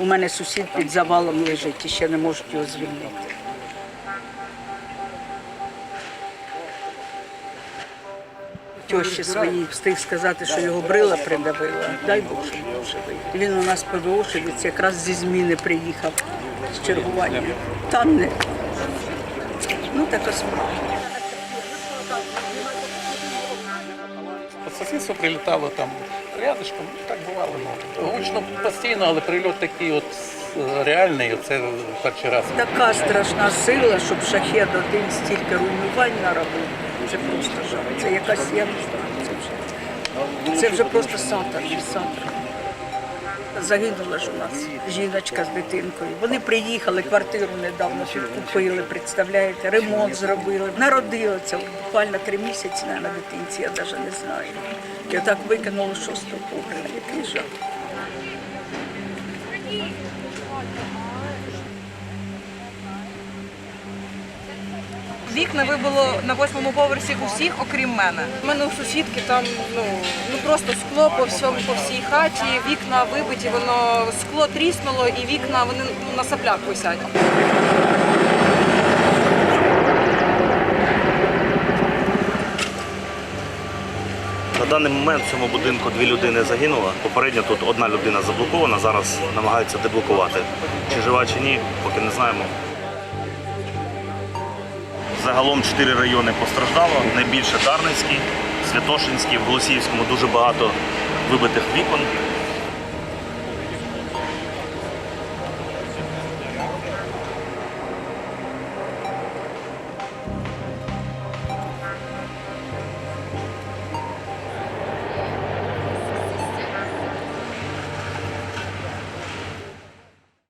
У мене сусід під завалом лежить і ще не можуть його звільнити. Тьощі своїй встиг сказати, що його брила придавила. Дай що він у нас ПВОшевець якраз зі зміни приїхав з чергування. Та не. Ну така справа. По сусідству прилітало там рядышком, ну так бувало. Ну. Гучно постійно, але прильот такий от е, реальний, це перший раз. Така страшна сила, щоб шахет один стільки руйнувань наробив. Це просто жах. Це якась, я не знаю, це вже, це вже просто сатан, сатан. Загинула ж у нас жіночка з дитинкою. Вони приїхали, квартиру недавно купили, представляєте, ремонт зробили. Народила це буквально три місяці на дитинці, я навіть не знаю. Я так викинула шостого поверха, який жах. Вікна вибило на восьмому поверсі усіх, окрім мене. У мене у сусідки там ну, ну просто скло по всьому по всій хаті, вікна вибиті, воно скло тріснуло і вікна вони ну, на саплях висять. На даний момент в цьому будинку дві людини загинуло. Попередньо тут одна людина заблокована, зараз намагаються деблокувати. Чи жива, чи ні, поки не знаємо. Загалом чотири райони постраждало. Найбільше Дарницький, Святошинський, в Голосіївському дуже багато вибитих вікон.